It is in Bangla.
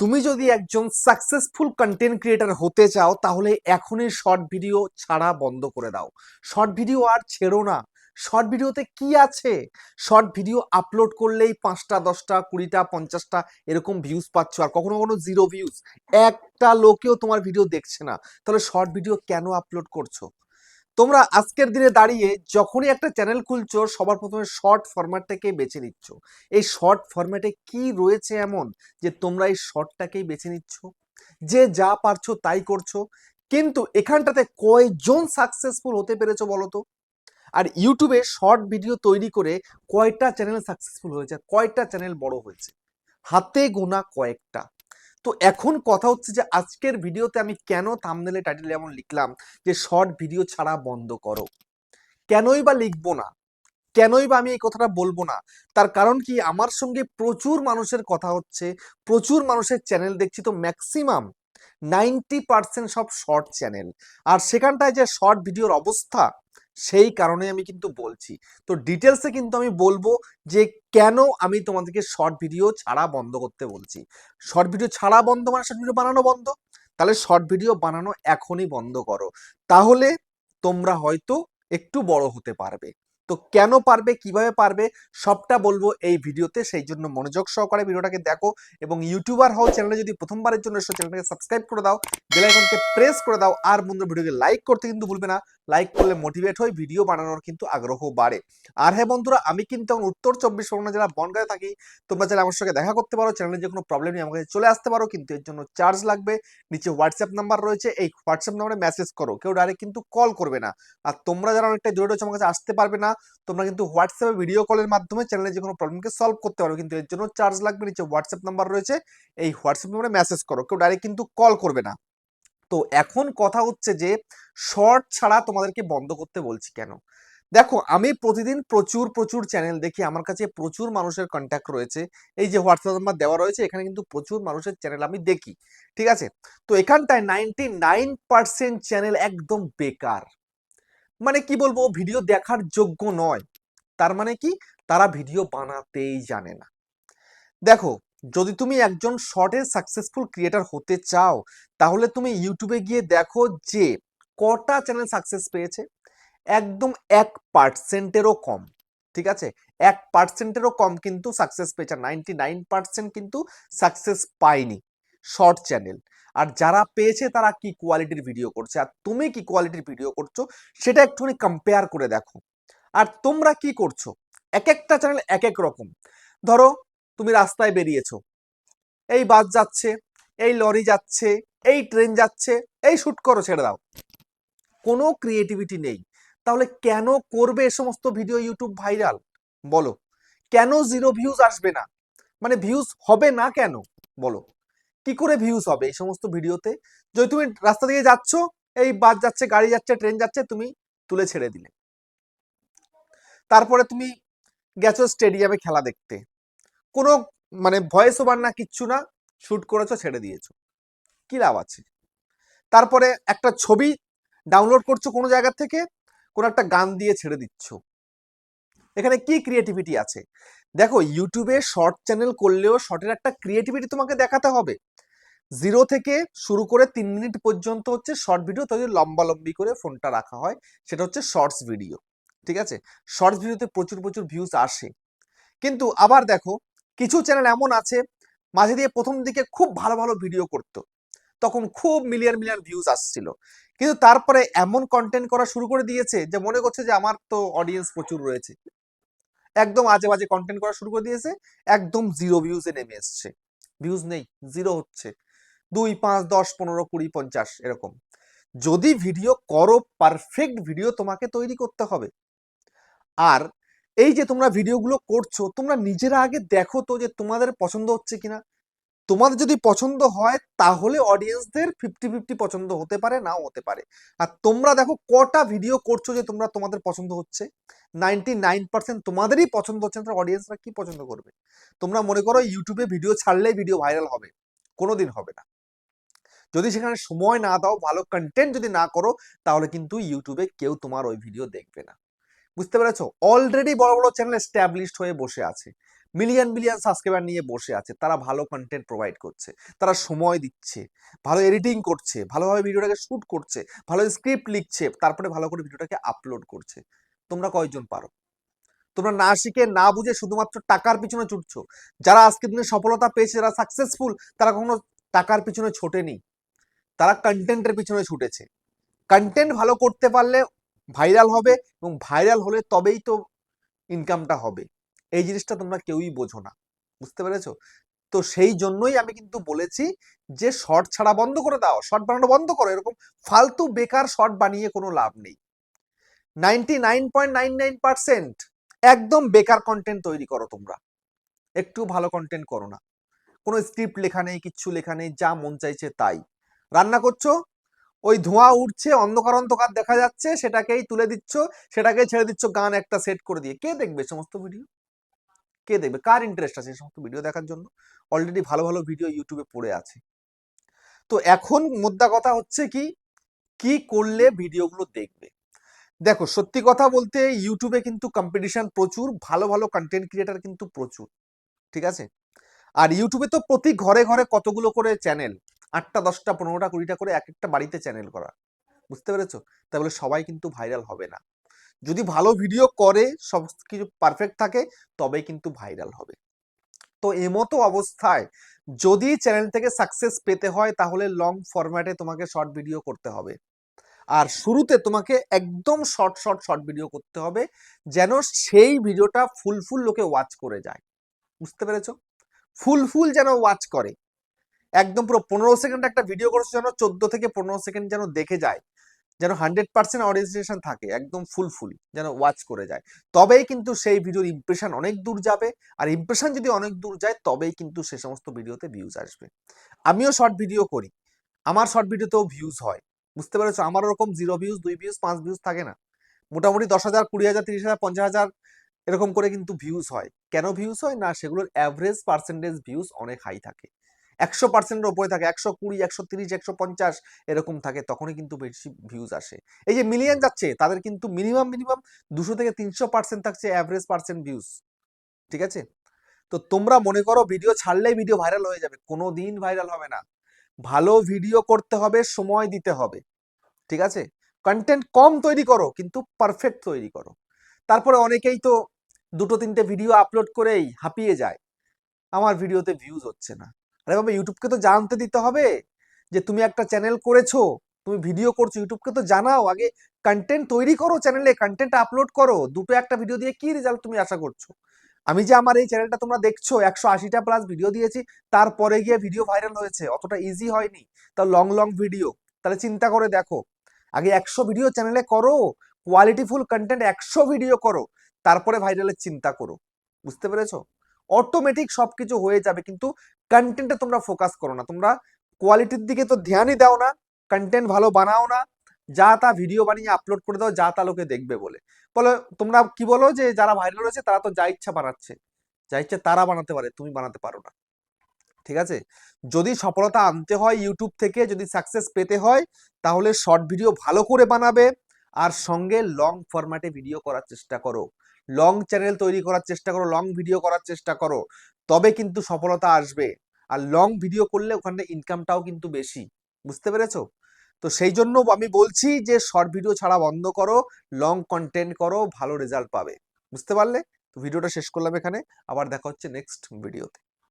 তুমি যদি একজন সাকসেসফুল কন্টেন্ট ক্রিয়েটার হতে চাও, তাহলে এখনই শর্ট ভিডিও ছাড়া বন্ধ করে দাও। শর্ট ভিডিও আর ছেড়ো না। শর্ট ভিডিওতে কি আছে? শর্ট ভিডিও আপলোড করলেই পাঁচটা, দশটা, কুড়িটা, পঞ্চাশটা এরকম ভিউজ পাচ্ছ, আর কখনো কখনো জিরো ভিউজ একটা লোকেও তোমার ভিডিও দেখছে না। তাহলে শর্ট ভিডিও কেন আপলোড করছ? তোমরা আজকের দিনে দাঁড়িয়ে যখনই একটা চ্যানেল খুলছো, সবার প্রথমে শর্ট ফরম্যাটটাকে বেছে নিচ্ছ। এই শর্ট ফরম্যাটে কি রয়েছে এমন যে তোমরা এই শর্টটাকেই বেছে নিচ্ছ? যে যা পারছ তাই করছ। কিন্তু এখানটাতে কয়জন সাকসেসফুল হতে পেরেছ বলো তো? আর ইউটিউবে শর্ট ভিডিও তৈরি করে কয়টা চ্যানেল সাকসেসফুল হয়েছে? কয়টা চ্যানেল বড় হয়েছে? হাতে গোনা কয়েকটা। তো এখন কথা হচ্ছে যে, আজকের ভিডিওতে আমি কেন থামনেলে টাইটেল এমন লিখলাম যে শর্ট ভিডিও ছাড়া বন্ধ করো? কেনই বা লিখব না? কেনই বা আমি এই কথাটা বলব না? তার কারণ কি? আমার সঙ্গে প্রচুর মানুষের কথা হচ্ছে, প্রচুর মানুষের চ্যানেল দেখছি তো ম্যাক্সিমাম নাইনটি পার্সেন্ট সব শর্ট চ্যানেল আর সেখানটায় যে শর্ট ভিডিওর অবস্থা সেই কারণে আমি কিন্তু বলছি। তো ডিটেলসে কিন্তু আমি বলব যে কেন আমি তোমাদেরকে শর্ট ভিডিও ছাড়া বন্ধ করতে বলছি। শর্ট ভিডিও ছাড়া বন্ধ মানে শর্ট ভিডিও বানানো বন্ধ? তাহলে শর্ট ভিডিও বানানো এখনই বন্ধ করো। তাহলে তোমরা হয়তো একটু বড় হতে পারবে। তো কেন পারবে, কীভাবে পারবে, সবটা বলব এই ভিডিওতে। সেই জন্য মনোযোগ সহকারে ভিডিওটাকে দেখো এবং ইউটিউবার হও চ্যানেলে যদি প্রথমবারের জন্য এসো চ্যানেলটাকে সাবস্ক্রাইব করে দাও বেল আইকনকে প্রেস করে দাও, আর বন্ধু ভিডিওকে লাইক করতে কিন্তু ভুলবে না। লাইক করলে মোটিভেট হয় ভিডিও বানানোর কিন্তু আগ্রহ বাড়ে। আর হ্যাঁ বন্ধুরা, আমি কিন্তু এখন উত্তর চব্বিশ পরগনা জেলা বনগাঁয়ে থাকি। তোমরা চাইলে আমার সঙ্গে দেখা করতে পারো চ্যানেলে যে কোনো প্রবলেম নেই, আমাকে চলে আসতে পারো, কিন্তু এর জন্য চার্জ লাগবে। নিচে হোয়াটসঅ্যাপ নাম্বার রয়েছে, এই হোয়াটসঅ্যাপ নাম্বারে মেসেজ করো। কেউ ডাইরেক্ট কিন্তু কল করবে না। আর তোমরা যারা অনেকটা দূরে রয়েছে, আমার কাছে আসতে পারবে না। তোমরা কিন্তু হোয়াটসঅ্যাপে ভিডিও কলের মাধ্যমে চ্যানেলে যে কোনো প্রবলেমকে সলভ করতে পারো। কিন্তু এর জন্য চার্জ লাগবে নিচে হোয়াটসঅ্যাপ নাম্বার রয়েছে। এই হোয়াটসঅ্যাপ নাম্বারে মেসেজ করো, কেউ ডাইরেক্ট কিন্তু কল করবে না। তো এখন কথা হচ্ছে যে শর্ট ছাড়া তোমাদেরকে বন্ধ করতে বলছি কেন? দেখো, আমি প্রতিদিন প্রচুর প্রচুর চ্যানেল দেখি। আমার কাছে প্রচুর মানুষের কন্ট্যাক্ট রয়েছে। এই যে হোয়াটসঅ্যাপ নাম্বার দেওয়া রয়েছে, এখানে কিন্তু প্রচুর মানুষের চ্যানেল আমি দেখি। ঠিক আছে? তো এখানটায় নাইনটি নাইন পার্সেন্ট চ্যানেল একদম বেকার। মানে কি বলব? ভিডিও দেখার যোগ্য নয়। তার মানে কি? তারা ভিডিও বানাতেই জানে না। দেখো, যদি তুমি একজন শর্টের সাকসেসফুল ক্রিয়েটার হতে চাও, তাহলে তুমি ইউটিউবে গিয়ে দেখো যে, কটা চ্যানেল সাকসেস পেয়েছে। একদম এক পার্সেন্টেরও কম, ঠিক আছে? এক পার্সেন্টেরও কম কিন্তু সাকসেস পেয়েছে। নাইনটি নাইন পার্সেন্ট কিন্তু সাকসেস পায়নি শর্ট চ্যানেল আর যারা পেয়েছে তারা কি কোয়ালিটির ভিডিও করছে, আর তুমি কি কোয়ালিটির ভিডিও করছ সেটা একটুখানি কম্পেয়ার করে দেখো। আর তোমরা কি করছ? এক একটা চ্যানেল এক এক রকম। ধরো, তুমি রাস্তায় বেরিয়েছো, এই বাস যাচ্ছে, এই লরি যাচ্ছে, এই ট্রেন যাচ্ছে, এই শ্যুট করো, ছেড়ে দাও। কোনো ক্রিয়েটিভিটি নেই। তাহলে কেন করবে এ সমস্ত ভিডিও ইউটিউব ভাইরাল বলো। কেন জিরো ভিউজ আসবে না? মানে ভিউজ হবে না কেন? বলো। কি করে ভিউজ হবে এই সমস্ত ভিডিওতে? যদি তুমি রাস্তা দিয়ে যাচ্ছ, এই বাস যাচ্ছে, গাড়ি যাচ্ছে ট্রেন যাচ্ছে, তুমি তুলে ছেড়ে দিলে। তারপরে তুমি গেছো স্টেডিয়ামে খেলা দেখতে। কোনো মানে ভয়েস ওভার না কিচ্ছু না শ্যুট করেছ, ছেড়ে দিয়েছ। কি লাভ আছে? তারপরে একটা ছবি ডাউনলোড করছ কোনো জায়গা থেকে, কোনো একটা গান দিয়ে ছেড়ে দিচ্ছ। এখানে কি ক্রিয়েটিভিটি আছে? দেখো ইউটিউবে শর্ট চ্যানেল করলেও শর্টের একটা ক্রিয়েটিভিটি তোমাকে দেখাতে হবে। জিরো থেকে শুরু করে তিন মিনিট পর্যন্ত হচ্ছে শর্ট ভিডিও তবে লম্বা লম্বি করে ফোনটা রাখা হয়। সেটা হচ্ছে শর্টস ভিডিও ঠিক আছে? শর্টস ভিডিওতে প্রচুর প্রচুর ভিউজ আসে। কিন্তু আবার দেখো, কিছু চ্যানেল এমন আছে, মাঝে দিয়ে প্রথম দিকে খুব ভালো ভালো ভিডিও করতো। তখন খুব মিলিয়ন মিলিয়ন ভিউজ আসছিল। কিন্তু তারপরে এমন কন্টেন্ট করা শুরু করে দিয়েছে যে মনে করছে যে আমার তো অডিয়েন্স প্রচুর রয়েছে। একদম আজে বাজে কন্টেন্ট করা শুরু করে দিয়েছে, একদম জিরো ভিউজে নেমে এসছে। ভিউজ নেই জিরো হচ্ছে। দুই, পাঁচ, দশ, পনেরো, কুড়ি, পঞ্চাশ, এরকম। যদি ভিডিও করো পারফেক্ট ভিডিও তোমাকে তৈরি করতে হবে। আর এই যে তোমরা ভিডিওগুলো করছ, তোমরা নিজেরা আগে দেখো তো যে তোমাদের পছন্দ হচ্ছে কিনা। তোমাদের যদি পছন্দ হয়, তাহলে অডিয়েন্সদের ফিফটি ফিফটি পছন্দ হতে পারে, নাও হতে পারে। আর তোমরা দেখো কটা ভিডিও করছ যে তোমরা তোমাদের পছন্দ হচ্ছে। নাইনটি নাইন পার্সেন্ট তোমাদেরই পছন্দ হচ্ছে না অডিয়েন্সরা কি পছন্দ করবে? তোমরা মনে করো ইউটিউবে ভিডিও ছাড়লেই ভিডিও ভাইরাল হবে। কোনোদিন হবে না। যদি সেখানে সময় না দাও, ভালো কন্টেন্ট যদি না করো, তাহলে কিন্তু ইউটিউবে কেউ তোমার ওই ভিডিও দেখবে না। বুঝতে পেরেছ? অলরেডি বড় বড় চ্যানেল এস্টাবলিশড হয়ে বসে আছে। মিলিয়ন মিলিয়ন সাবস্ক্রাইবার নিয়ে বসে আছে। তারা ভালো কন্টেন্ট প্রোভাইড করছে। তারা সময় দিচ্ছে। ভালো এডিটিং করছে। ভালোভাবে ভিডিওটাকে শ্যুট করছে। ভালো স্ক্রিপ্ট লিখছে। তারপরে ভালো করে ভিডিওটাকে আপলোড করছে। তোমরা কয়জন পারো? তোমরা না শিখে, না বুঝে শুধুমাত্র টাকার পিছনে ছুটছো। যারা আজকের দিনে সফলতা পেয়েছে, যারা সাকসেসফুল তারা কখনো টাকার পিছনে ছোটেনি। তারা কন্টেন্টের পিছনে ছুটেছে। কন্টেন্ট ভালো করতে পারলে ভাইরাল হবে এবং ভাইরাল হলে তবেই তো ইনকামটা হবে। এই জিনিসটা তোমরা কেউই বোঝো না। বুঝতে পেরেছ? তো সেই জন্যই আমি কিন্তু বলেছি যে শর্ট ছাড়া বন্ধ করে দাও। শর্ট বানানো বন্ধ করো। এরকম ফালতু বেকার শর্ট বানিয়ে কোনো লাভ নেই। Ninety nine point nine nine percent একদম বেকার কন্টেন্ট তৈরি করো তোমরা। একটু ভালো কন্টেন্ট করো না। কোনো স্ক্রিপ্ট লেখা নেই, কিচ্ছু লেখা নেই, যা মন চাইছে তাই। রান্না করছ? ওই ধোঁয়া উঠছে, অন্ধকার অন্ধকার দেখা যাচ্ছে, সেটাকেই তুলে দিচ্ছ সেটাকে ছেড়ে দিচ্ছ, গান একটা সেট করে দিয়ে। কে দেখবে সমস্ত ভিডিও কে দেখবে? কার ইন্টারেস্ট আছে সমস্ত ভিডিও দেখার জন্য? অলরেডি ভালো ভালো ভিডিও ইউটিউবে পড়ে আছে। তো এখন মুদ্রা কথা হচ্ছে কি? কি করলে ভিডিওগুলো দেখবে? দেখো, সত্যি কথা বলতে ইউটিউবে কিন্তু কম্পিটিশন প্রচুর, ভালো ভালো কন্টেন্ট ক্রিয়েটার কিন্তু প্রচুর, ঠিক আছে? আর ইউটিউবে তো প্রতি ঘরে ঘরে কতগুলো করে চ্যানেল আটটা, দশটা, পনেরোটা, কুড়িটা করে এক একটা বাড়িতে চ্যানেল করা। বুঝতে পেরেছ? তাই বলে সবাই কিন্তু ভাইরাল হবে না। যদি ভালো ভিডিও করে সব কিছু পারফেক্ট থাকে, তবেই কিন্তু ভাইরাল হবে। তো এমতো অবস্থায় যদি চ্যানেল থেকে সাকসেস পেতে হয়, তাহলে লং ফরম্যাটে তোমাকে শর্ট ভিডিও করতে হবে। আর শুরুতে তোমাকে একদম শর্ট শর্ট শর্ট ভিডিও করতে হবে, যেন সেই ভিডিওটা ফুল ফুল লোকে ওয়াচ করে যায়। বুঝতে পেরেছ? ফুল ফুল যেন ওয়াচ করে। একদম পুরো পনেরো সেকেন্ড একটা ভিডিও করেছ যেন চোদ্দ থেকে পনেরো সেকেন্ড যেন দেখে যায়, যেন হান্ড্রেড পার্সেন্ট অডিয়েন্সেশন থাকে, একদম ফুল ফুল, যেন ওয়াচ করে যায়। তবেই কিন্তু সেই ভিডিওর ইমপ্রেশন অনেক দূর যাবে, আর ইমপ্রেশন যদি অনেক দূর যায়, তবেই কিন্তু সে সমস্ত ভিডিওতে ভিউজ আসবে। আমিও শর্ট ভিডিও করি, আমার শর্ট ভিডিওতেও ভিউজ হয়, বুঝতে পেরেছ? আমার ওরকম জিরো ভিউজ দুই ভিউজ পাঁচ ভিউজ থাকে না। মোটামুটি দশ হাজার, কুড়ি হাজার, তিরিশ হাজার, পঞ্চাশ হাজার এরকম করে কিন্তু ভিউজ হয়। কেন ভিউজ হয়? না, সেগুলোর অ্যাভারেজ পার্সেন্টেজ ভিউজ অনেক হাই থাকে। একশো পার্সেন্টের ওপরে থাকে, একশো কুড়ি, একশো তিরিশ, একশো পঞ্চাশ এরকম থাকে, তখনই কিন্তু বেশি ভিউজ আসে। এই যে মিলিয়ন যাচ্ছে, তাদের কিন্তু মিনিমাম মিনিমাম দুশো থেকে তিনশো পার্সেন্ট থাকছে অ্যাভারেজ পার্সেন্ট ভিউজ ঠিক আছে? তো তোমরা মনে করো ভিডিও ছাড়লেই ভিডিও ভাইরাল হয়ে যাবে কোনো দিন ভাইরাল হবে না। ভালো ভিডিও করতে হবে, সময় দিতে হবে। ঠিক আছে? কন্টেন্ট কম তৈরি করো, কিন্তু পারফেক্ট তৈরি করো। তারপরে অনেকেই তো দুটো তিনটে ভিডিও আপলোড করেই হাঁপিয়ে যায়। আমার ভিডিওতে ভিউজ হচ্ছে না। আরে বাবা, ইউটিউবকে তো জানতে দিতে হবে যে তুমি একটা চ্যানেল করেছ, তুমি ভিডিও করছ, ইউটিউবকে তো জানাও। আগে কন্টেন্ট তৈরি করো চ্যানেলে কন্টেন্ট আপলোড করো। দুটো একটা ভিডিও দিয়ে কি রেজাল্ট তুমি আশা করছ? আমি যে আমার এই চ্যানেলটা তোমরা দেখছ, একশো আশিটা প্লাস ভিডিও দিয়েছি, তারপরে গিয়ে ভিডিও ভাইরাল হয়েছে। অতটা ইজি হয়নি। তা লং লং ভিডিও তাহলে চিন্তা করে দেখো। আগে একশো ভিডিও চ্যানেলে করো কোয়ালিটিফুল কন্টেন্ট একশো ভিডিও করো, তারপরে ভাইরালের চিন্তা করো। বুঝতে পেরেছ? অটোমেটিক সবকিছু হয়ে যাবে। কিন্তু কন্টেন্টে তোমরা ফোকাস করো না। তোমরা কোয়ালিটির দিকে তো ধ্যানই দাও না কন্টেন্ট ভালো বানাও না, যা তা ভিডিও বানিয়ে আপলোড করে দাও, যা তা লোকে দেখবে বলে। বলে তোমরা কি বলো যে, যারা ভাইরাল হয়েছে, তারা তো যা ইচ্ছা বানাচ্ছে। যা ইচ্ছা তারা বানাতে পারে, তুমি বানাতে পারো না। ঠিক আছে? যদি সফলতা আনতে হয় ইউটিউব থেকে, যদি সাকসেস পেতে হয়, তাহলে শর্ট ভিডিও ভালো করে বানাবে, আর সঙ্গে লং ফরম্যাটে ভিডিও করার চেষ্টা করো। লং চ্যানেল তৈরি করার চেষ্টা করো লং ভিডিও করার চেষ্টা করো। তবে কিন্তু সফলতা আসবে। আর লং ভিডিও করলে ওখানে ইনকামটাও কিন্তু বেশি। বুঝতে পেরেছ? তো সেই জন্য আমি বলছি যে শর্ট ভিডিও ছাড়া বন্ধ করো লং কন্টেন্ট করো, ভালো রেজাল্ট পাবে। বুঝতে পারলে? তো ভিডিওটা শেষ করলাম এখানে। আবার দেখা হচ্ছে নেক্সট ভিডিওতে